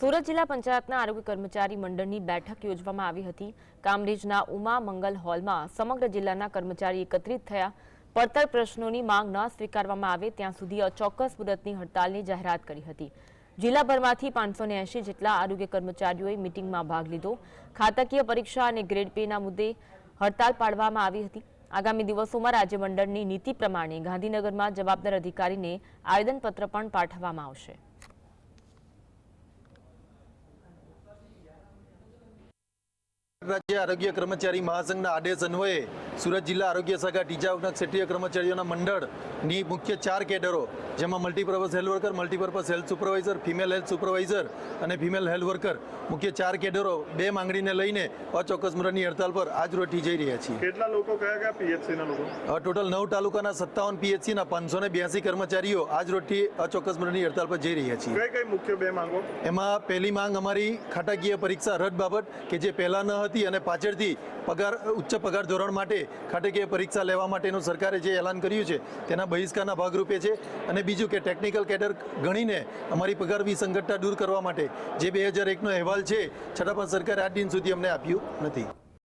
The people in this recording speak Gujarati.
સુરત જિલ્લા પંચાયતના આરોગ્ય કર્મચારી મંડળની બેઠક યોજવામાં આવી હતી. કામરેજના ઉમા મંગલ હોલમાં સમગ્ર જિલ્લાના કર્મચારી એકત્રિત થયા. પડતર પ્રશ્નોની માંગ ન સ્વીકારવામાં આવે ત્યાં સુધી અચોક્કસ મુદતની હડતાલની જાહેરાત કરી હતી. જિલ્લાભરમાંથી પાંચસો એંશી જેટલા આરોગ્ય કર્મચારીઓએ મિટિંગમાં ભાગ લીધો. ખાતાકીય પરીક્ષા અને ગ્રેડ પેના મુદ્દે હડતાલ પાડવામાં આવી હતી. આગામી દિવસોમાં રાજ્ય મંડળની નીતિ પ્રમાણે ગાંધીનગરમાં જવાબદાર અધિકારીને આવેદનપત્ર પણ પાઠવવામાં આવશે. રાજ્ય આરોગ્ય કર્મચારી મહાસંઘના આદેશ અન્વયે સુરત જિલ્લા આરોગ્ય શાખા ટીચા ક્ષેત્રીય કર્મચારીઓના મંડળની મુખ્ય ચાર કેડરો જેમાં multipurpose health worker multipurpose health supervisor female health supervisor અને ફિમેલ હેલ્થ વર્કર મુખ્ય ચાર કેડરો બે માંગણીને લઈને અચોક્કસ મુદતની હડતાલ પર આજ રોટી જઈ રહ્યા છીએ. કેટલા લોકો કયા કયા પીએચસીના લોકો? ટોટલ નવ તાલુકાના સત્તાવન પીએચસીના પાંચસો ને બ્યાસી કર્મચારીઓ આજ રોજથી અચોક્કસ મુદતની હડતાલ પર જઈ રહ્યા છીએ. કઈ કઈ મુખ્ય બે માંગો? એમાં પહેલી માંગ અમારી ખાટાકીય પરીક્ષા રદ બાબત કે જે પહેલાં ન હતી અને પાછળથી પગાર, ઉચ્ચ પગાર ધોરણ માટે ખાટકીય પરીક્ષા લેવા માટેનું સરકારે જે એલાન કર્યું છે, તેના બહિષ્કારના ભાગરૂપે છે. અને બીજું કે ટેકનિકલ કેડર ગણીને અમારી પગાર વિસંગતતા દૂર કરવા માટે જે બે હજાર એકનો અહેવાલ છે, છતાં પણ સરકારે આજ દિન સુધી અમને આપ્યું નથી.